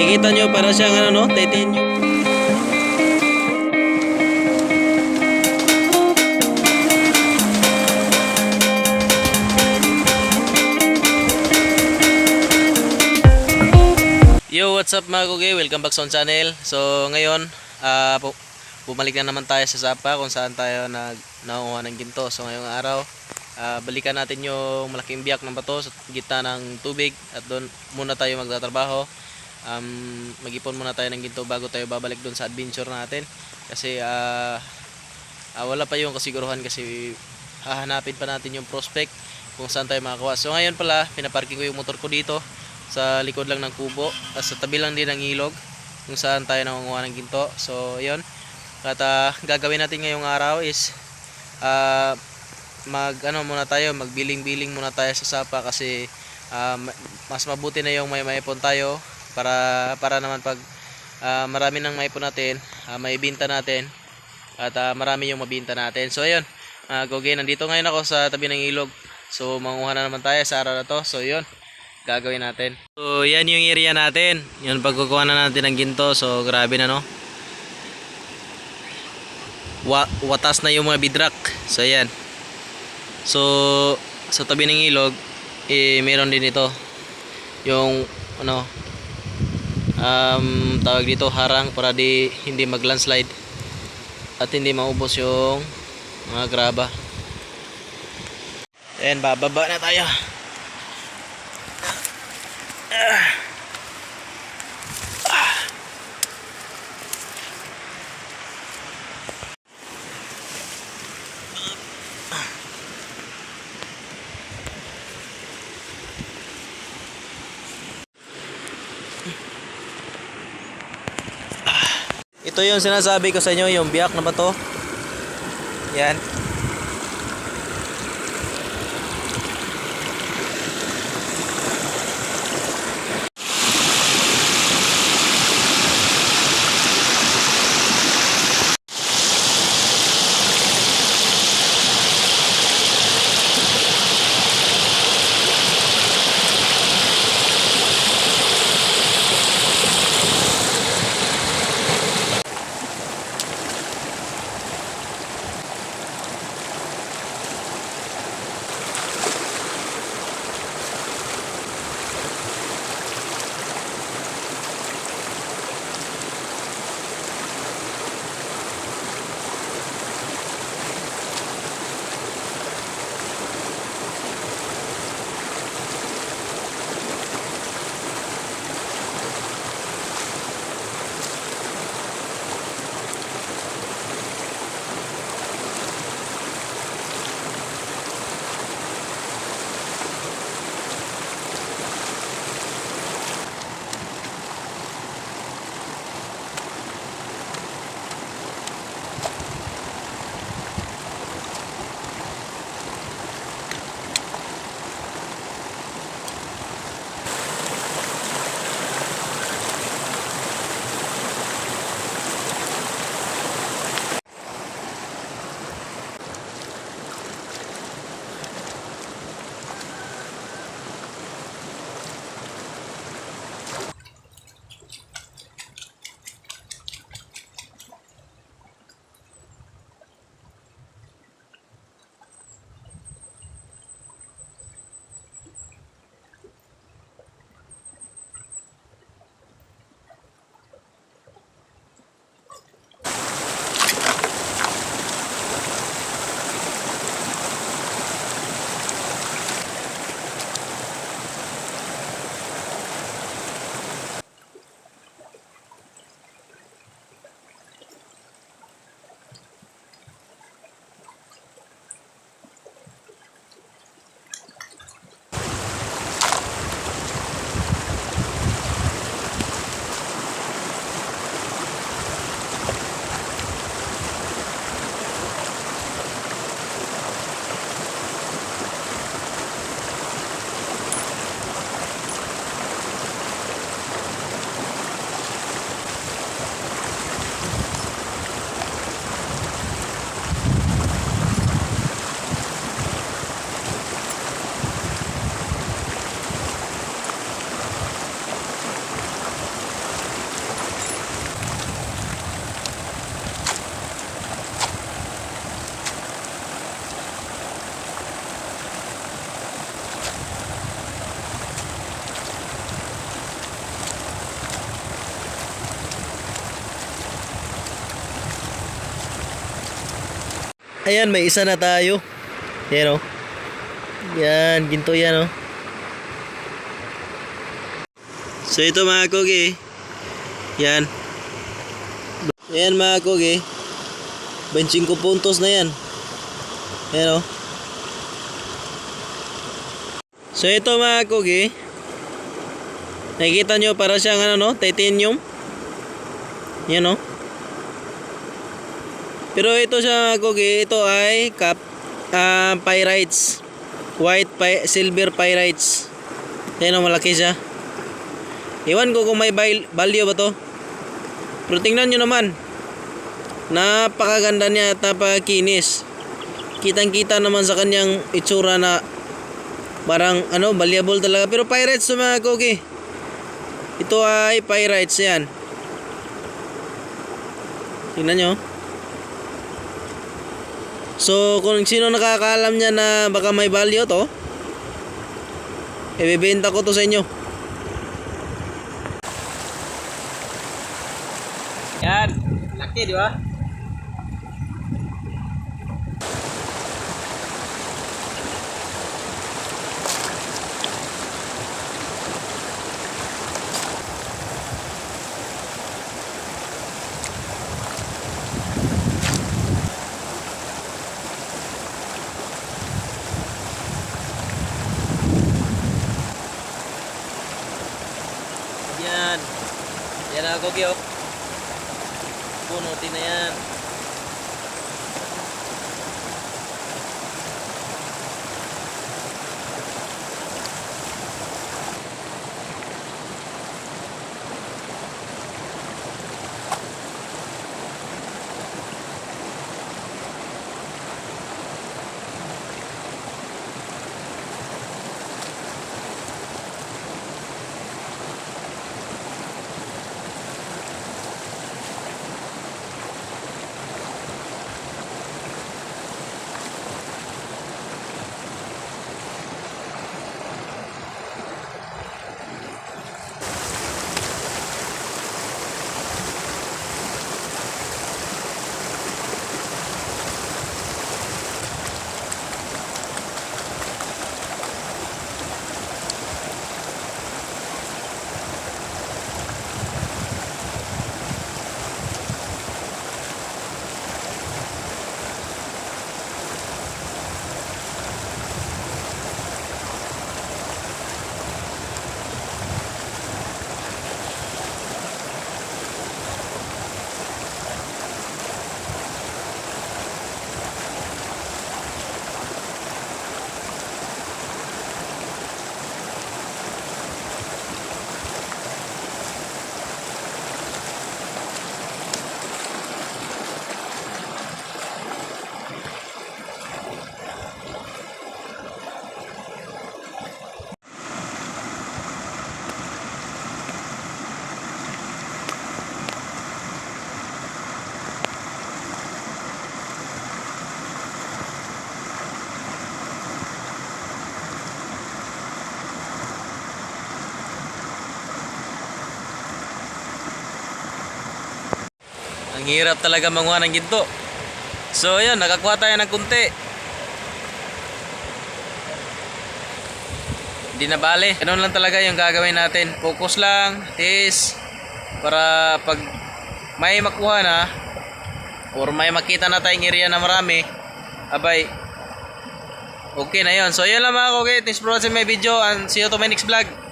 Nakikita nyo para siyang ano no, titanium. Yo, what's up mga kugi? Welcome back sa on channel. So, ngayon, pu- bumalik na naman tayo sa Sapa kung saan tayo nag ng ginto. So, ngayong araw, ah, balikan natin yung malaking biyak ng bato sa gitna ng tubig at doon muna tayo magtatrabaho. Um, mag-ipon muna tayo ng ginto bago tayo babalik doon sa adventure natin. Kasi ah, ah, wala pa yung kasiguruhan kasi hahanapin pa natin yung prospect kung saan tayo makakuha. So ngayon pala, pinaparking ko yung motor ko dito sa likod lang ng kubo at sa tabi lang din ng ilog kung saan tayo nangunguha ng ginto. So, yun. At ah, gagawin natin ngayong araw is ah, mag ano muna tayo, magbiling-biling muna tayo sa sapa kasi ma- mas mabuti na yung may maipon tayo para para naman pag ah, marami nang maipon natin, uh, maibinta natin at ah, marami yung mabinta natin. So, ayun. Uh, Gogi, nandito ngayon ako sa tabi ng ilog. So, manguha na naman tayo sa araw na to. So, yun gagawin natin. So, yan yung area natin. Yun, pagkukuha na natin ng ginto. So, grabe na, no? Wa watas na yung mga bidrak. So, yan. So, sa tabi ng ilog, eh, meron din ito. Yung, ano, um, tawag dito, harang para di, hindi mag-landslide. At hindi maubos yung mga graba. Ayan, bababa na tayo. Ito yung sinasabi ko sa inyo, yung biyak na bato. Yan. Ayan, may isa na tayo. Yan o. Yan, ginto yan o. So ito mga kogi. Yan. Yan mga kogi. 25 puntos na yan. Yan o. So ito mga kogi. Nakikita nyo para siyang ano no? Titanium. Yan o. Pero ito mga kogi. Ito ay cap, ah, pyrites. White py- silver pyrites. Yan o malaki siya. Iwan ko kung may val- value ba to. Pero tingnan nyo naman. Napakaganda niya at napakakinis. Kitang kita naman sa kanyang itsura na parang ano, valuable talaga. Pero pirates to mga kogi. Ito ay pirates yan. Tingnan nyo. So, kung sino nakakaalam niya na baka may value to, ibebenta ko to sa inyo. Yan. Laki, di ba? Yan. Yan ako, Gyo. Punutin na yan. Hirap talaga manguha ng ginto. So, ayun, nakakuha tayo ng kunti. Hindi na bale. Ganun lang talaga yung gagawin natin. Focus lang, is para pag may makuha na or may makita na tayong area na marami, abay, okay na yon. So, yun lang mga kogi. Thanks for watching my video and see you to my next vlog.